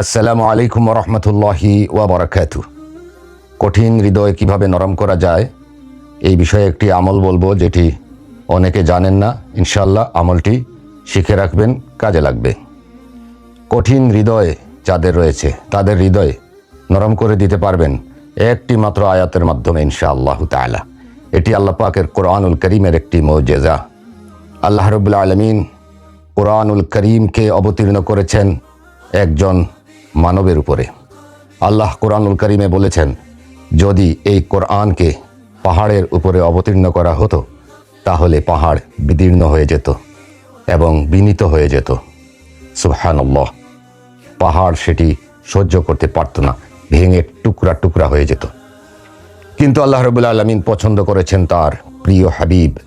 আসসালামু আলাইকুম রহমতুল্লাহি ওয়াবারাকাতু কঠিন হৃদয় কীভাবে নরম করা যায়? এই বিষয়ে একটি আমল বলব যেটি অনেকে জানেন না। ইনশাল্লাহ আমলটি শিখে রাখবেন, কাজে লাগবে। কঠিন হৃদয় যাদের রয়েছে, তাদের হৃদয় নরম করে দিতে পারবেন একটি মাত্র আয়াতের মাধ্যমে ইনশা আল্লাহ তালা এটি আল্লাহ পাকের কোরআনুল করিমের একটি মৌজেজা। আল্লাহ রবুল্লা আলমিন কোরআনুল করিমকে অবতীর্ণ করেছেন একজন মানবের উপরে। আল্লাহ কোরআনুল করিমে বলেছেন, যদি এই কোরআনকে পাহাড়ের উপরে অবতীর্ণ করা হতো, তাহলে পাহাড় বিদীর্ণ হয়ে যেত এবং বিনীত হয়ে যেত। সুবহানাল্লাহ। পাহাড় সেটি সহ্য করতে পারত না, ভেঙে টুকরা টুকরা হয়ে যেত। কিন্তু আল্লাহ রবুল্লা আলমিন পছন্দ করেছেন তার প্রিয় হাবিব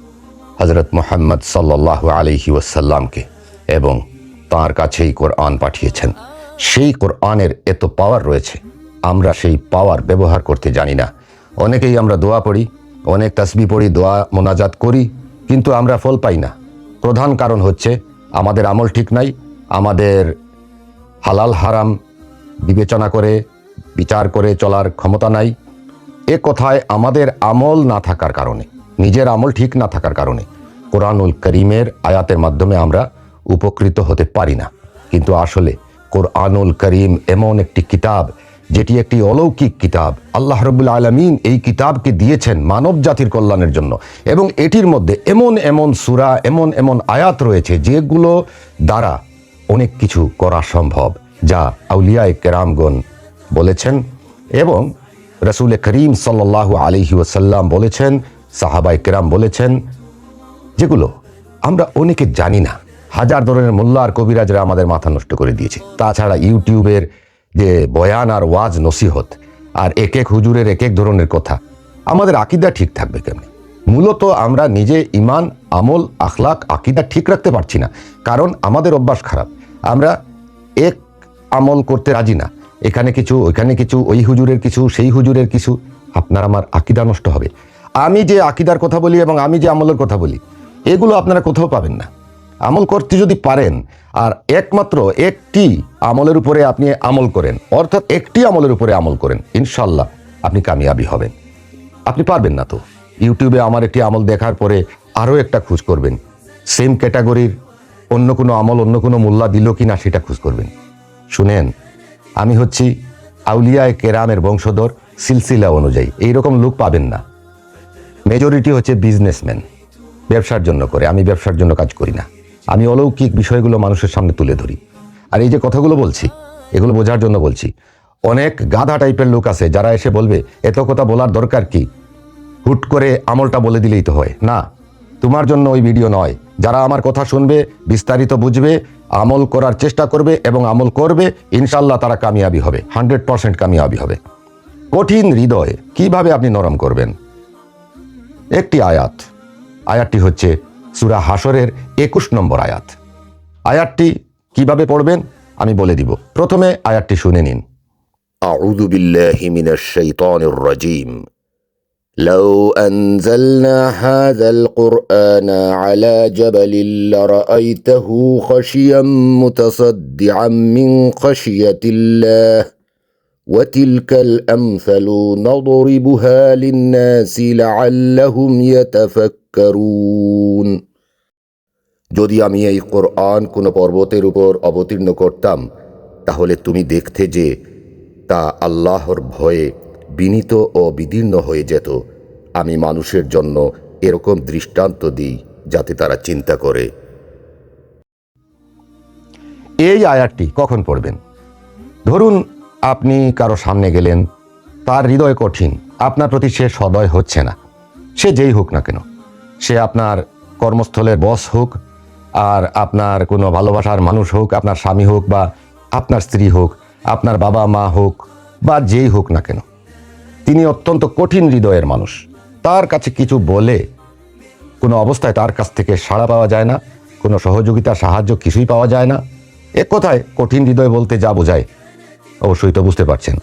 হজরত মোহাম্মদ সাল্লাহ আলহি ওয়াসাল্লামকে এবং তার কাছেই কোরআন পাঠিয়েছেন। সেই কোরআনের এত পাওয়ার রয়েছে। আমরা সেই পাওয়ার ব্যবহার করতে জানি না। অনেকেই আমরা দোয়া পড়ি, অনেক তাসবি পড়ি, দোয়া মোনাজাত করি, কিন্তু আমরা ফল পাই না। প্রধান কারণ হচ্ছে আমাদের আমল ঠিক নাই, আমাদের হালাল, হারাম বিবেচনা করে, বিচার করে চলার ক্ষমতা নাই। এ কথায় আমাদের আমল না থাকার কারণে, নিজের আমল ঠিক না থাকার কারণে কোরআনুল করিমের আয়াতের মাধ্যমে আমরা উপকৃত হতে পারি না। কিন্তু আসলে কোরআনুল করিম এমন একটি কিতাব, যেটি একটি অলৌকিক কিতাব। আল্লাহ রবুল আলমিন এই কিতাবকে দিয়েছেন মানব জাতির কল্যাণের জন্য। এবং এটির মধ্যে এমন এমন সুরা, এমন এমন আয়াত রয়েছে, যেগুলো দ্বারা অনেক কিছু করা সম্ভব, যা আউলিয়ায় কেরামগণ বলেছেন এবং রসুল করিম সাল্লাহ আলহি ওসাল্লাম বলেছেন সাহাবাই কেরাম বলেছেন, যেগুলো আমরা অনেকে জানি না। হাজার ধরনের মোল্লা আর কবিরাজরা আমাদের মাথা নষ্ট করে দিয়েছে। তাছাড়া ইউটিউবের যে বয়ান আর ওয়াজ নসিহত, আর এক এক হুজুরের এক এক ধরনের কথা, আমাদের আকিদা ঠিক থাকবে কেমনি? মূলত আমরা নিজে ইমান, আমল, আখলাক, আকিদা ঠিক রাখতে পারছি না, কারণ আমাদের অভ্যাস খারাপ। আমরা এক আমল করতে রাজি না, এখানে কিছু, ওইখানে কিছু, ওই হুজুরের কিছু, সেই হুজুরের কিছু, আপনার আমার আকিদা নষ্ট হবে। আমি যে আকিদার কথা বলি এবং আমি যে আমলের কথা বলি, এগুলো আপনারা কোথাও পাবেন না। আমল করতে যদি পারেন, আর একমাত্র একটি আমলের উপরে আপনি আমল করেন, অর্থাৎ একটি আমলের উপরে আমল করেন, ইনশাল্লাহ আপনি কামিয়াবি হবেন। আপনি পারবেন না তো। ইউটিউবে আমার একটি আমল দেখার পরে আরও একটা খোঁজ করবেন। সেম ক্যাটাগরির অন্য কোনো আমল, অন্য কোনো মোল্লা দিল কি না সেটা খোঁজ করবেন। শুনেন, আমি হচ্ছি আউলিয়ায় কেরামের বংশধর সিলসিলা অনুযায়ী, এইরকম লোক পাবেন না। মেজরিটি হচ্ছে বিজনেসম্যান ব্যবসার জন্য করে, আমি ব্যবসার জন্য কাজ করি না। আমি অলৌকিক বিষয়গুলো মানুষের সামনে তুলে ধরি। আর এই যে কথাগুলো বলছি, এগুলো বোঝার জন্য বলছি, অনেক গাধা টাইপের লোক আছে যারা এসে বলবে, এত কথা বলার দরকার কি? হুট করে আমলটা বলে দিলেই তো হয়। না, তোমার জন্য ওই ভিডিও নয়। যারা আমার কথা শুনবে, বিস্তারিত বুঝবে, আমল করার চেষ্টা করবে এবং আমল করবে ইনশাল্লাহ তারা কামিয়াবি হবে, হান্ড্রেড পারসেন্ট কামিয়াবি হবে। কঠিন হৃদয়, কীভাবে আপনি নরম করবেন? একটি আয়াত। আয়াতটি হচ্ছে সুরা হাসরের একুশ নম্বর আয়াত আয়াতটি কিভাবে পড়বেন আমি বলে দিব প্রথমে আয়াতটি শুনে নিন أعوذ بالله من الشيطان الرجيم لو أنزلنا هذا القرآن على جبل لرأيته خشيا متصدعا من خشية الله وتلك الأمثل نضربها للناس لعلهم يتفكرون যদি আমি এই কোরআন কোনো পর্বতের উপর অবতীর্ণ করতাম, তাহলে তুমি দেখতে যে তা আল্লাহর ভয়ে বিনীত ও বিদীর্ণ হয়ে যেত। আমি মানুষের জন্য এরকম দৃষ্টান্ত দিই যাতে তারা চিন্তা করে। এই আয়াতটি কখন পড়বেন? ধরুন আপনি কারও সামনে গেলেন, তার হৃদয় কঠিন, আপনার প্রতি সে সদয় হচ্ছে না। সে যেই হোক না কেন, সে আপনার কর্মস্থলের বস হোক আর আপনার কোনো ভালোবাসার মানুষ হোক, আপনার স্বামী হোক বা আপনার স্ত্রী হোক, আপনার বাবা মা হোক বা যেই হোক না কেন, তিনি অত্যন্ত কঠিন হৃদয়ের মানুষ। তার কাছে কিছু বলে কোনো অবস্থায় তার কাছ থেকে সাড়া পাওয়া যায় না, কোনো সহযোগিতা সাহায্য কিছুই পাওয়া যায় না। এক কথায় কঠিন হৃদয় বলতে যা বোঝায়, অবশ্যই তো বুঝতে পারছেন।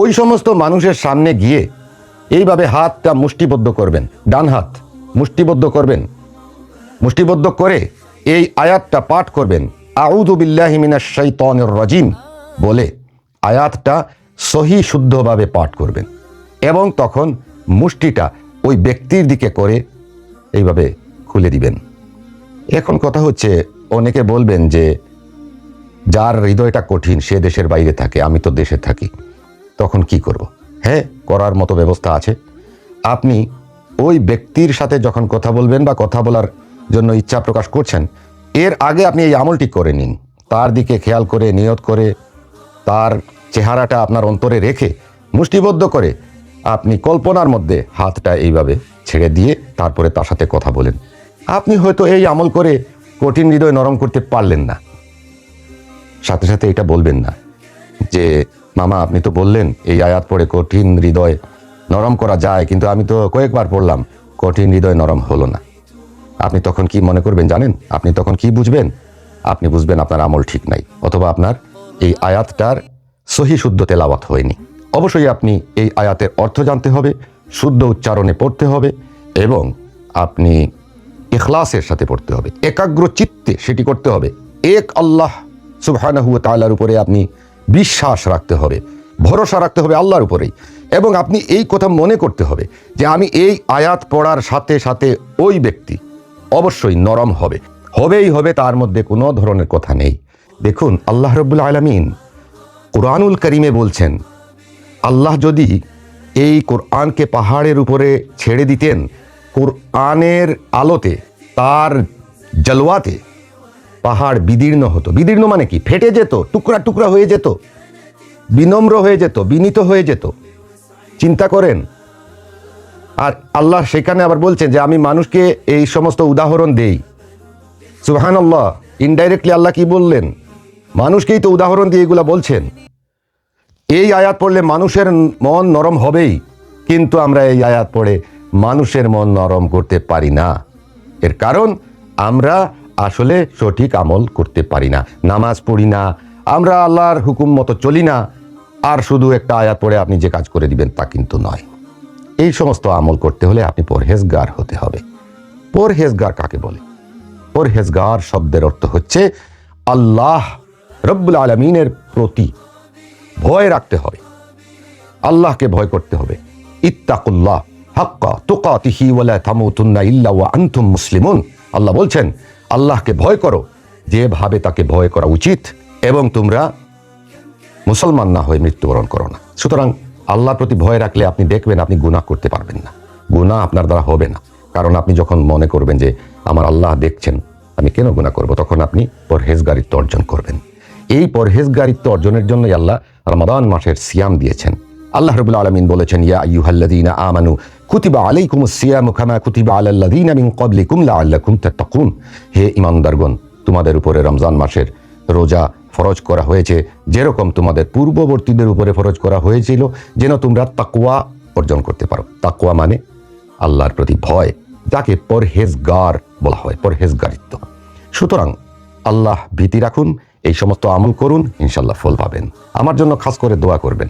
ওই সমস্ত মানুষের সামনে গিয়ে এইভাবে হাতটা মুষ্টিবদ্ধ করবেন, ডান হাত মুষ্টিবদ্ধ করবেন, মুষ্টিবদ্ধ করে এই আয়াতটা পাঠ করবেন। আউদু বিল্লাহি মিনাশ শাইতানির রাজিম বলে আয়াতটা সহি শুদ্ধভাবে পাঠ করবেন। এবং তখন মুষ্টিটা ওই ব্যক্তির দিকে করে এইভাবে খুলে দিবেন। এখন কথা হচ্ছে, অনেকে বলবেন যে যার হৃদয়টা কঠিন, সে দেশের বাইরে থাকে, আমি তো দেশে থাকি, তখন কি করব। হ্যাঁ করার মতো ব্যবস্থা আছে। আপনি ওই ব্যক্তির সাথে যখন কথা বলবেন বা কথা বলার জন্য ইচ্ছা প্রকাশ করছেন। এর আগে আপনি এই আমলটি করে নিন। তার দিকে খেয়াল করে, নিয়ত করে, তার চেহারাটা আপনার অন্তরে রেখে মুষ্টিবদ্ধ করে আপনি কল্পনার মধ্যে হাতটা এইভাবে ছেড়ে দিয়ে তারপরে তার সাথে কথা বলেন। আপনি হয়তো এই আমল করে কঠিন হৃদয় নরম করতে পারলেন না। সাথে সাথে এটা বলবেন না যে, মামা, আপনি তো বললেন এই আয়াত পড়ে কঠিন হৃদয় নরম করা যায়, কিন্তু আমি তো কয়েকবার পড়লাম, কঠিন হৃদয় নরম হলো না। আপনি তখন কি মনে করবেন জানেন? আপনি তখন কি বুঝবেন? আপনি বুঝবেন আপনার আমল ঠিক নাই, অথবা আপনার এই আয়াতটার সহি শুদ্ধ তেলাওয়াত হয়নি। অবশ্যই আপনি এই আয়াতের অর্থ জানতে হবে, শুদ্ধ উচ্চারণে পড়তে হবে, এবং আপনি এখলাসের সাথে পড়তে হবে, একাগ্র চিত্তে সেটি করতে হবে। এক আল্লাহ সুবহানাহু ওয়া তাআলার উপরে আপনি বিশ্বাস রাখতে হবে, ভরসা রাখতে হবে আল্লাহর উপরেই, এবং আপনি এই কথা মনে করতে হবে যে আমি এই আয়াত পড়ার সাথে সাথে ওই ব্যক্তি অবশ্যই নরম হবে। হবেই হবে, তার মধ্যে কোনো ধরনের কথা নেই। দেখুন, আল্লাহ রব্বুল আলমিন কোরআনুল করিমে বলছেন, আল্লাহ যদি এই কোরআনকে পাহাড়ের উপরে ছেড়ে দিতেন, কোরআনের আলোতে, তার জলওয়াতে পাহাড় বিদীর্ণ হতো। বিদীর্ণ মানে কি? ফেটে যেত, টুকরা টুকরা হয়ে যেত, বিনম্র হয়ে যেত, বিনীত হয়ে যেত। চিন্তা করেন আর আল্লাহ সেখানে আবার বলছেন যে, আমি মানুষকে এই সমস্ত উদাহরণ দেই। সুহান আল্লাহ ইনডাইরেক্টলি আল্লাহ কি বললেন? মানুষকেই তো উদাহরণ দিয়ে এগুলা বলছেন। এই আয়াত পড়লে মানুষের মন নরম হবেই, কিন্তু আমরা এই আয়াত পড়ে মানুষের মন নরম করতে পারি না। এর কারণ, আমরা আসলে সঠিক আমল করতে পারি না। নামাজ পড়ি না, আমরা আল্লাহর হুকুম মতো চলি না, আর শুধু একটা আয়াত পড়ে আপনি যে কাজ করে দিবেন তা কিন্তু নয়। এই সমস্ত আমল করতে হলে আপনি পরহেজগার হতে হবে। পরহেজগার কাকে বলে? পরহেজগার শব্দের অর্থ হচ্ছে আল্লাহ রব্বুল আলমিনের প্রতি ভয় রাখতে হবে। আল্লাহকে ভয় করতে হবে। ইত্তাকুল্লাহ হাক্কা তুকাতিহি ওয়ালা তামুতুন্না ইল্লা ওয়া আনতুম মুসলিমুন। আল্লাহ বলছেন, আল্লাহকে ভয় করো, যেভাবে তাকে ভয় করা উচিত এবং তোমরা মুসলমান না হয়ে মৃত্যুবরণ করো না। সুতরাং আল্লাহর প্রতি ভয় রাখলে আপনি দেখবেন আপনি গুনাহ করতে পারবেন না। গুনাহ আপনার দ্বারা হবে না। কারণ আপনি যখন মনে করবেন যে আমার আল্লাহ দেখছেন, আমি কেন গুনাহ করব? তখন আপনি পরহেজগারিত্ব অর্জন করবেন। এই পরহেজগারিত্ব অর্জনের জন্যই আল্লাহ রমাদান মাসের সিয়াম দিয়েছেন। আল্লাহ রবুল আলমিন বলেছেন, ইয়া আইয়ুহাল্লাযীনা আমানু কুতিবা আলাইকুমুস সিয়ামু কামা কুতিবা আলাল্লাযীনা মিন ক্বাবলিকুম লাআল্লাকুম তাত্তাকুন। হে ঈমানদারগণ তোমাদের উপরে রমজান মাসের রোজা ফরজ করা হয়েছে, যেরকম তোমাদের পূর্ববর্তীদের উপরে ফরজ করা হয়েছিল, যেন তোমরা তাকুয়া অর্জন করতে পারো। তাকুয়া মানে আল্লাহর প্রতি ভয়, যাকে পরহেজগার বলা হয়, পরহেজগারিত্ব। সুতরাং আল্লাহ ভীতি রাখুন, এই সমস্ত আমল করুন ইনশাল্লাহ ফল পাবেন। আমার জন্য খাস করে দোয়া করবেন।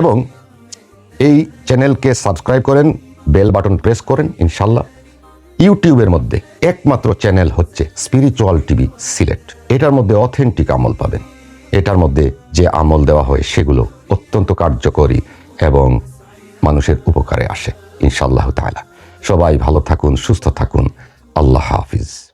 এবং এই চ্যানেলকে সাবস্ক্রাইব করেন, বেল বাটন প্রেস করেন ইনশাল্লাহ ইউটিউবের মধ্যে একমাত্র চ্যানেল হচ্ছে স্পিরিচুয়াল টিভি সিলেক্ট এটার মধ্যে অথেন্টিক আমল পাবেন। এটার মধ্যে যে আমল দেওয়া হয় সেগুলো অত্যন্ত কার্যকরী এবং মানুষের উপকারে আসে ইনশাল্লাহ তালা সবাই ভালো থাকুন, সুস্থ থাকুন। আল্লাহ হাফিজ।